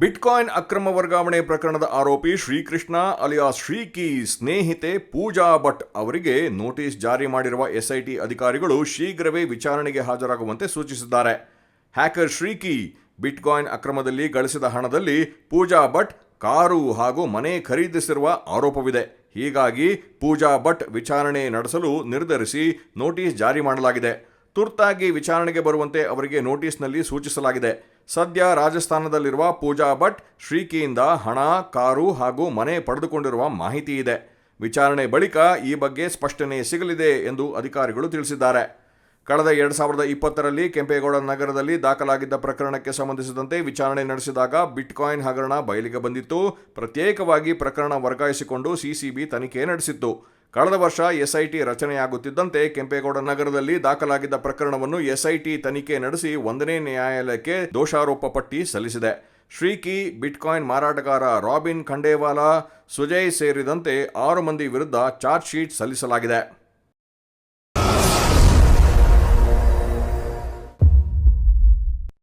Bitcoin ಅಕ್ರಮ ವರ್ಗಾವಣೆ ಪ್ರಕರಣದ ಆರೋಪಿ ಶ್ರೀಕೃಷ್ಣ ಅಲಿಯಾಸ್ ಶ್ರೀಕಿ ಸ್ನೇಹಿತೆ ಪೂಜಾ ಭಟ್ ಅವರಿಗೆ ನೋಟಿಸ್ ಜಾರಿ ಮಾಡಿರುವ ಎಸ್ಐಟಿ ಅಧಿಕಾರಿಗಳು ಶೀಘ್ರವೇ ವಿಚಾರಣೆಗೆ ಹಾಜರಾಗುವಂತೆ ಸೂಚಿಸಿದ್ದಾರೆ. ಹ್ಯಾಕರ್ ಶ್ರೀಕಿ ಬಿಟ್ಕಾಯಿನ್ ಅಕ್ರಮದಲ್ಲಿ ಗಳಿಸಿದ ಹಣದಲ್ಲಿ ಪೂಜಾ ಭಟ್ ಕಾರು ಹಾಗೂ ಮನೆ ಖರೀದಿಸಿರುವ ಆರೋಪವಿದೆ. ಹೀಗಾಗಿ ಪೂಜಾ ಭಟ್ ವಿಚಾರಣೆ ನಡೆಸಲು ನಿರ್ಧರಿಸಿ ನೋಟಿಸ್ ಜಾರಿ ಮಾಡಲಾಗಿದೆ. ತುರ್ತಾಗಿ ವಿಚಾರಣೆಗೆ ಬರುವಂತೆ ಅವರಿಗೆ ನೋಟಿಸ್ನಲ್ಲಿ ಸೂಚಿಸಲಾಗಿದೆ. ಸದ್ಯ ರಾಜಸ್ಥಾನದಲ್ಲಿರುವ ಪೂಜಾ ಭಟ್, ಶ್ರೀಕಿಯಿಂದ ಹಣ, ಕಾರು ಹಾಗೂ ಮನೆ ಪಡೆದುಕೊಂಡಿರುವ ಮಾಹಿತಿ ಇದೆ. ವಿಚಾರಣೆ ಬಳಿಕ ಈ ಬಗ್ಗೆ ಸ್ಪಷ್ಟನೆ ಸಿಗಲಿದೆ ಎಂದು ಅಧಿಕಾರಿಗಳು ತಿಳಿಸಿದ್ದಾರೆ. ಕಳೆದ ಎರಡು ಸಾವಿರದ ಇಪ್ಪತ್ತರಲ್ಲಿ ಕೆಂಪೇಗೌಡ ನಗರದಲ್ಲಿ ದಾಖಲಾಗಿದ್ದ ಪ್ರಕರಣಕ್ಕೆ ಸಂಬಂಧಿಸಿದಂತೆ ವಿಚಾರಣೆ ನಡೆಸಿದಾಗ ಬಿಟ್ಕಾಯಿನ್ ಹಗರಣ ಬಯಲಿಗೆ ಬಂದಿತ್ತು. ಪ್ರತ್ಯೇಕವಾಗಿ ಪ್ರಕರಣ ವರ್ಗಾಯಿಸಿಕೊಂಡು ಸಿಸಿಬಿ ತನಿಖೆ ನಡೆಸಿತ್ತು. ಕಳೆದ ವರ್ಷ ಎಸ್ಐಟಿ ರಚನೆಯಾಗುತ್ತಿದ್ದಂತೆ ಕೆಂಪೇಗೌಡ ನಗರದಲ್ಲಿ ದಾಖಲಾಗಿದ್ದ ಪ್ರಕರಣವನ್ನು ಎಸ್ಐಟಿ ತನಿಖೆ ನಡೆಸಿ ಒಂದನೇ ನ್ಯಾಯಾಲಯಕ್ಕೆ ದೋಷಾರೋಪ ಪಟ್ಟಿ ಸಲ್ಲಿಸಿದೆ. ಶ್ರೀಕಿ, ಬಿಟ್ಕಾಯಿನ್ ಮಾರಾಟಗಾರ ರಾಬಿನ್ ಖಂಡೇವಾಲಾ, ಸುಜಯ್ ಸೇರಿದಂತೆ ಆರು ಮಂದಿ ವಿರುದ್ಧ ಚಾರ್ಜ್ ಶೀಟ್ ಸಲ್ಲಿಸಲಾಗಿದೆ.